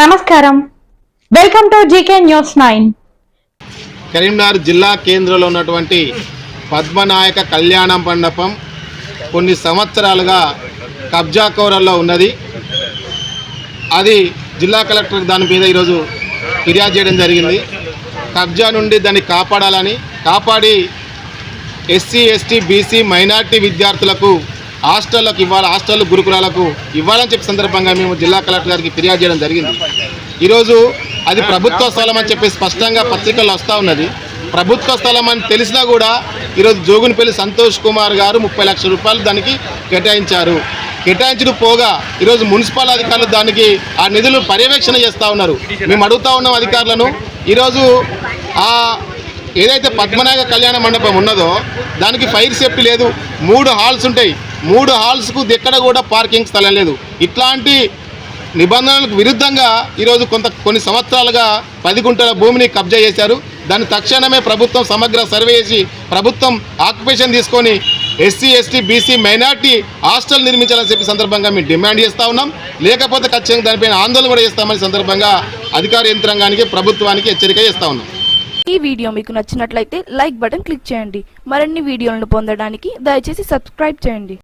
నమస్కారం. Welcome to GK news nine Karimnagar జిల్లా కేంద్రంలో ఉన్నటువంటి పద్మనాయక కళ్యాణ మండపం కొన్ని సంవత్సరాలుగా కబ్జా కోరల్లో ఉన్నది. అది జిల్లా కలెక్టర్ దాని మీద ఈరోజు ఫిర్యాదు చేయడం జరిగింది. కబ్జా నుండి దాన్ని కాపాడాలని కాపాడి ఎస్సీ ఎస్టీ బీసీ మైనార్టీ విద్యార్థులకు హాస్టళ్ళకు ఇవ్వాలి హాస్టల్ గురుకులాలకు ఇవ్వాలని చెప్పి సందర్భంగా మేము జిల్లా కలెక్టర్ గారికి ఫిర్యాదు చేయడం జరిగింది. ఈరోజు అది ప్రభుత్వ స్థలం అని చెప్పి స్పష్టంగా పత్రికల్లో వస్తూ ఉన్నది. ప్రభుత్వ స్థలం అని తెలిసినా కూడా ఈరోజు జోగునిపల్లి సంతోష్ కుమార్ గారు ముప్పై లక్షల రూపాయలు దానికి కేటాయించారు. కేటాయించడం పోగా ఈరోజు మున్సిపల్ అధికారులు దానికి ఆ నిధులు పర్యవేక్షణ చేస్తూ ఉన్నారు. మేము అడుగుతా ఉన్నాం అధికారులను ఈరోజు ఆ ఏదైతే పద్మనాయక కళ్యాణ మండపం ఉన్నదో దానికి ఫైర్ సేఫ్టీ లేదు మూడు హాల్స్ ఉంటాయి. మూడు హాల్స్కు ఎక్కడ కూడా పార్కింగ్ స్థలం లేదు. ఇట్లాంటి నిబంధనలకు విరుద్ధంగా ఈరోజు కొంత కొన్ని సంవత్సరాలుగా పది గుంటల భూమిని కబ్జా చేశారు. దాన్ని తక్షణమే ప్రభుత్వం సమగ్ర సర్వే చేసి ప్రభుత్వం ఆక్యుపేషన్ తీసుకొని SC ST BC minority hostel నిర్మించాలని చెప్పి సందర్భంగా మేము డిమాండ్ చేస్తూ ఉన్నాం. లేకపోతే ఖచ్చితంగా దానిపైన ఆందోళన కూడా చేస్తామని సందర్భంగా అధికార యంత్రాంగానికి ప్రభుత్వానికి హెచ్చరిక చేస్తా ఉన్నాం. ఈ వీడియో మీకు నచ్చినట్లయితే లైక్ బటన్ క్లిక్ చేయండి. మరిన్ని వీడియోలను పొందడానికి దయచేసి సబ్స్క్రైబ్ చేయండి.